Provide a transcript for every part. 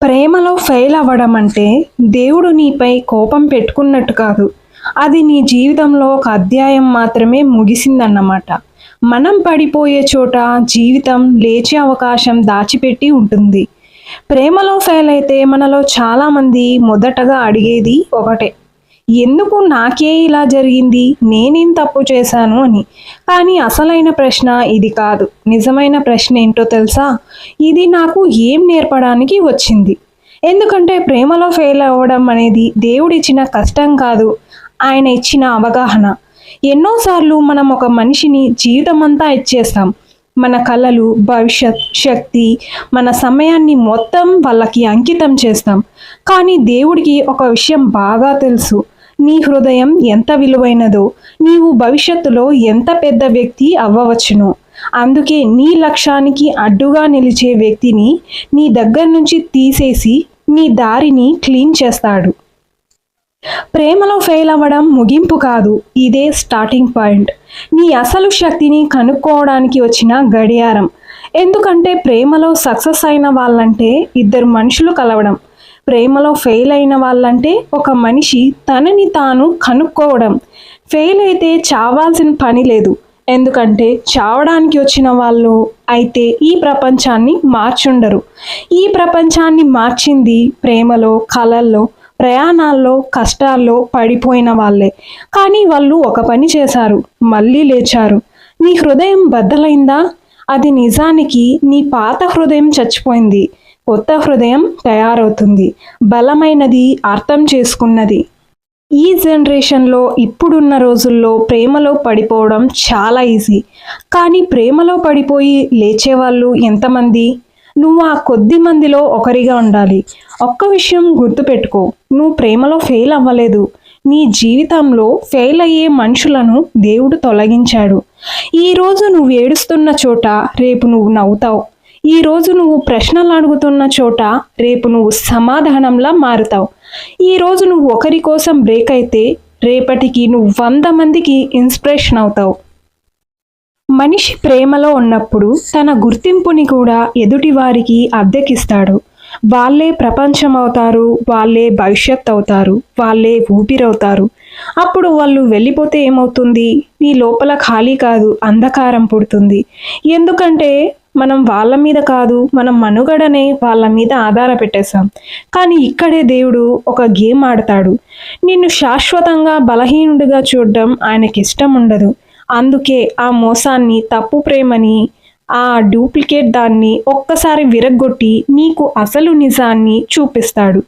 ప్రేమలో ఫెయిల్ అవ్వడం అంటే దేవుడు నీపై కోపం పెట్టుకున్నట్టు కాదు. అది నీ జీవితంలో ఒక అధ్యాయం మాత్రమే ముగిసిందన్నమాట. మనం పడిపోయే చోట జీవితం లేచే అవకాశం దాచిపెట్టి ఉంటుంది. ప్రేమలో ఫెయిల్ అయితే మనలో చాలామంది మొదటగా అడిగేది ఒకటే. ఎందుకు నాకే ఇలా జరిగింది? నేనేం తప్పు చేశాను అని. కానీ అసలైన ప్రశ్న ఇది కాదు. నిజమైన ప్రశ్న ఏంటో తెలుసా? ఇది నాకు ఏం నేర్పడానికి వచ్చింది? ఎందుకంటే ప్రేమలో ఫెయిల్ అవ్వడం అనేది దేవుడిచ్చిన కష్టం కాదు. ఆయన ఇచ్చిన అవగాహన. ఎన్నోసార్లు మనం ఒక మనిషిని జీవితమంతా ఇచ్చేస్తాం. మన కళలు భవిష్యత్ శక్తి మన సమయాన్ని మొత్తం వాళ్ళకి అంకితం చేస్తాం. కానీ దేవుడికి ఒక విషయం బాగా తెలుసు. నీ హృదయం ఎంత విలువైనదో నీవు భవిష్యత్తులో ఎంత పెద్ద వ్యక్తి అవ్వవచ్చునో. అందుకే నీ లక్ష్యానికి అడ్డుగా నిలిచే వ్యక్తిని నీ దగ్గర నుంచి తీసేసి నీ దారిని క్లీన్ చేస్తాడు. ప్రేమలో ఫెయిల్ అవ్వడం ముగింపు కాదు ఇదే స్టార్టింగ్ పాయింట్. నీ అసలు శక్తిని కనుక్కోవడానికి వచ్చిన గడియారం. ఎందుకంటే ప్రేమలో సక్సెస్ అయిన వాళ్ళంటే ఇద్దరు మనుషులు కలవడం. ప్రేమలో ఫెయిల్ అయిన వాళ్ళంటే ఒక మనిషి తనని తాను కనుక్కోవడం. ఫెయిల్ అయితే చావాల్సిన పని లేదు. ఎందుకంటే చావడానికి వచ్చిన వాళ్ళు అయితే ఈ ప్రపంచాన్ని మార్చుండరు. ఈ ప్రపంచాన్ని మార్చింది ప్రేమలో కళల్లో ప్రయాణాల్లో కష్టాల్లో పడిపోయిన వాళ్ళే. కానీ వాళ్ళు ఒక పని చేశారు మళ్ళీ లేచారు. నీ హృదయం బద్దలైందా? అది నిజానికి నీ పాత హృదయం చచ్చిపోయింది. కొత్త హృదయం తయారవుతుంది. బలమైనది అర్థం చేసుకున్నది. ఈ జనరేషన్లో ఇప్పుడున్న రోజుల్లో ప్రేమలో పడిపోవడం చాలా ఈజీ. కానీ ప్రేమలో పడిపోయి లేచేవాళ్ళు ఎంతమంది? నువ్వు ఆ కొద్ది మందిలో ఒకరిగా ఉండాలి. ఒక్క విషయం గుర్తుపెట్టుకో. నువ్వు ప్రేమలో ఫెయిల్ అవ్వలేదు. నీ జీవితంలో ఫెయిల్ అయ్యే మనుషులను దేవుడు తొలగించాడు. ఈరోజు నువ్వు ఏడుస్తున్న చోట రేపు నువ్వు నవ్వుతావు. ఈ రోజు నువ్వు ప్రశ్నలు అడుగుతున్న చోట రేపు నువ్వు సమాధానంలా మారుతావు. ఈ రోజు నువ్వు ఒకరి కోసం బ్రేక్ అయితే రేపటికి నువ్వు వంద మందికి ఇన్స్పిరేషన్ అవుతావు. మనిషి ప్రేమలో ఉన్నప్పుడు తన గుర్తింపుని కూడా ఎదుటి వారికి అద్దెకిస్తాడు. వాళ్ళే ప్రపంచం అవుతారు వాళ్ళే భవిష్యత్ అవుతారు వాళ్ళే ఊపిరవుతారు. అప్పుడు వాళ్ళు వెళ్ళిపోతే ఏమవుతుంది? నీ లోపల ఖాళీ కాదు అంధకారం పుడుతుంది. ఎందుకంటే మనం వాళ్ళ మీద కాదు మనం మనుగడనే వాళ్ళ మీద ఆధార పెట్టేశాం కానీ ఇక్కడే దేవుడు ఒక గేమ్ ఆడతాడు. నిన్ను శాశ్వతంగా బలహీనుడిగా చూడడం ఆయనకి ఇష్టం ఉండదు. అందుకే ఆ మోసాన్ని తప్పు ప్రేమని ఆ డూప్లికేట్ దాన్ని ఒక్కసారి విరగ్గొట్టి నీకు అసలు నిజాన్ని చూపిస్తాడు.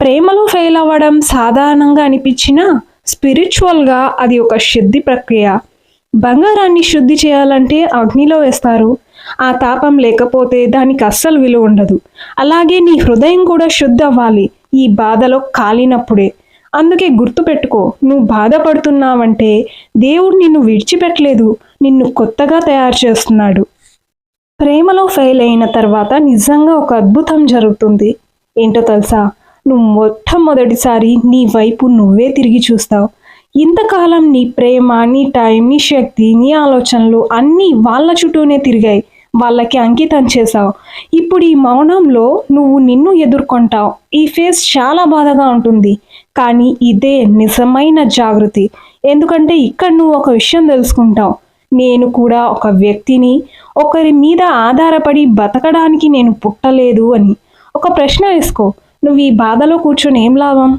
ప్రేమలో ఫెయిల్ అవ్వడం సాధారణంగా అనిపించినా స్పిరిచువల్గా అది ఒక శుద్ధి ప్రక్రియ. బంగారాన్ని శుద్ధి చేయాలంటే అగ్నిలో వేస్తారు. ఆ తాపం లేకపోతే దానికి అస్సలు విలువ ఉండదు. అలాగే నీ హృదయం కూడా శుద్ధి అవ్వాలి ఈ బాధలో కాలినప్పుడే. అందుకే గుర్తుపెట్టుకో నువ్వు బాధపడుతున్నావంటే దేవుడు నిన్ను విడిచిపెట్టలేదు. నిన్ను కొత్తగా తయారు చేస్తున్నాడు. ప్రేమలో ఫెయిల్ అయిన తర్వాత నిజంగా ఒక అద్భుతం జరుగుతుంది. ఏంటో తెలుసా? నువ్వు మొట్టమొదటిసారి నీ వైపు నువ్వే తిరిగి చూస్తావు. ఇంతకాలం నీ ప్రేమ నీ టైం నీ శక్తి నీ ఆలోచనలు అన్నీ వాళ్ళ చుట్టూనే తిరిగాయి. వాళ్ళకి అంకితం చేశావు. ఇప్పుడు ఈ మౌనంలో నువ్వు నిన్ను ఎదుర్కొంటావు. ఈ ఫేస్ చాలా బాధగా ఉంటుంది. కానీ ఇదే నిజమైన జాగృతి. ఎందుకంటే ఇక్కడ నువ్వు ఒక విషయం తెలుసుకుంటావు. నేను కూడా ఒక వ్యక్తిని ఒకరి మీద ఆధారపడి బతకడానికి నేను పుట్టలేదు అని. ఒక ప్రశ్న వేసుకో. నువ్వు ఈ బాధలో కూర్చొని ఏం లాభం?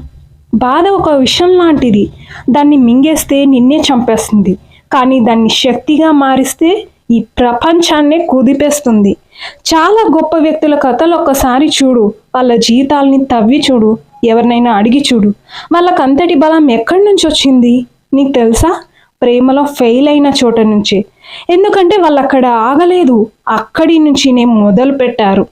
బాధ ఒక విషయం లాంటిది. దాన్ని మింగేస్తే నిన్నే చంపేస్తుంది. కానీ దాన్ని శక్తిగా మారిస్తే ఈ ప్రపంచాన్నే కుదిపేస్తుంది. చాలా గొప్ప వ్యక్తుల కథలు ఒక్కసారి చూడు. వాళ్ళ జీతాల్ని తవ్వి చూడు. ఎవరినైనా అడిగి చూడు. వాళ్ళకి అంతటి బలం ఎక్కడి నుంచి వచ్చింది? నీకు తెలుసా? ప్రేమలో ఫెయిల్ అయిన చోట నుంచే. ఎందుకంటే వాళ్ళు అక్కడ ఆగలేదు. అక్కడి నుంచి నేను మొదలు పెట్టారు.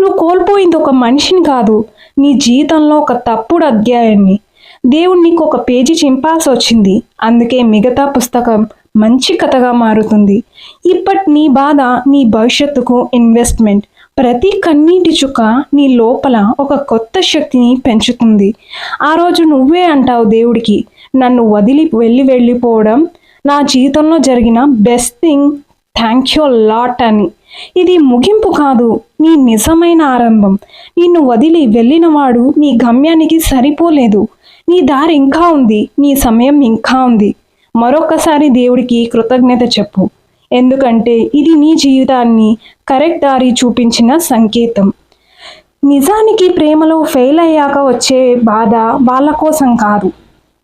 నువ్వు కోల్పోయింది ఒక మనిషిని కాదు. నీ జీవితంలో ఒక తప్పుడు అధ్యాయాన్ని. దేవుడు నీకు ఒక పేజీ చింపాల్సి వచ్చింది. అందుకే మిగతా పుస్తకం మంచి కథగా మారుతుంది. ఇప్పటి నీ బాధ నీ భవిష్యత్తుకు ఇన్వెస్ట్మెంట్. ప్రతి కన్నీటి చుక్క నీ లోపల ఒక కొత్త శక్తిని పెంచుతుంది. ఆ రోజు నువ్వే అంటావు దేవుడికి నన్ను వదిలి వెళ్ళి వెళ్ళిపోవడం నా జీవితంలో జరిగిన best thing thank you lot అని. ఇది ముగింపు కాదు నీ నిజమైన ఆరంభం. నిన్ను వదిలి వెళ్ళినవాడు నీ గమ్యానికి సరిపోలేదు. నీ దారి ఇంకా ఉంది నీ సమయం ఇంకా ఉంది. మరొకసారి దేవుడికి కృతజ్ఞత చెప్పు. ఎందుకంటే ఇది నీ జీవితాన్ని కరెక్ట్ దారి చూపించిన సంకేతం. నిజానికి ప్రేమలో ఫెయిల్ అయ్యాక వచ్చే బాధ వాళ్ళ కోసం కాదు.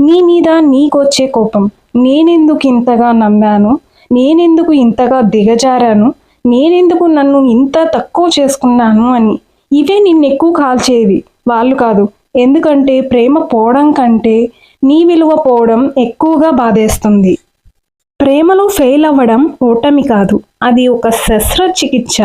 నీ మీద నీకొచ్చే కోపం. నేనెందుకు ఇంతగా నమ్మాను? నేనెందుకు ఇంతగా దిగజారాను? నేనెందుకు నన్ను ఇంత తక్కువ చేసుకున్నాను అని. ఇవే నిన్నెక్కువ కాల్చేవి. వాళ్ళు కాదు. ఎందుకంటే ప్రేమ పోవడం కంటే నీ విలువ పోవడం ఎక్కువగా బాధేస్తుంది. ప్రేమలో ఫెయిల్ అవ్వడం ఓటమి కాదు. అది ఒక శస్త్రచికిత్స.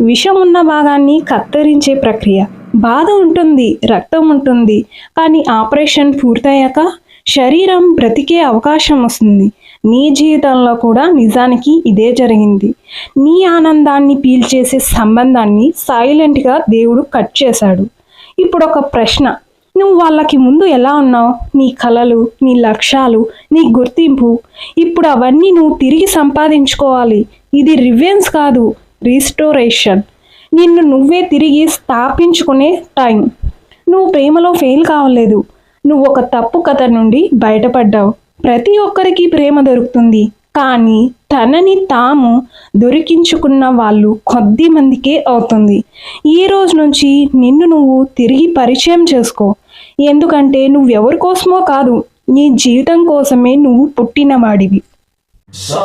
విషం ఉన్న భాగాన్ని కత్తిరించే ప్రక్రియ. బాధ ఉంటుంది రక్తం ఉంటుంది కానీ ఆపరేషన్ పూర్తయ్యాక శరీరం బ్రతికే అవకాశం వస్తుంది. నీ జీవితంలో కూడా నిజానికి ఇదే జరిగింది. నీ ఆనందాన్ని పీల్చేసే సంబంధాన్ని సైలెంట్గా దేవుడు కట్ చేశాడు. ఇప్పుడు ఒక ప్రశ్న. నువ్వు వాళ్ళకి ముందు ఎలా ఉన్నావు? నీ కలలు నీ లక్ష్యాలు నీ గుర్తింపు. ఇప్పుడు అవన్నీ నువ్వు తిరిగి సంపాదించుకోవాలి. ఇది రివెన్స్ కాదు రీస్టోరేషన్. నిన్ను నువ్వే తిరిగి స్థాపించుకునే టైం. నువ్వు ప్రేమలో ఫెయిల్ కావలేదు. నువ్వు ఒక తప్పు కథ నుండి బయటపడ్డావు. ప్రతి ఒక్కరికి ప్రేమ దొరుకుతుంది. కానీ తనని తాము దొరికించుకున్న వాళ్ళు కొద్ది మందికే అవుతుంది. ఈ రోజు నుంచి నిన్ను నువ్వు తిరిగి పరిచయం చేసుకో. ఎందుకంటే నువ్వెవరి కోసమో కాదు నీ జీవితం కోసమే నువ్వు పుట్టినవాడివి. Song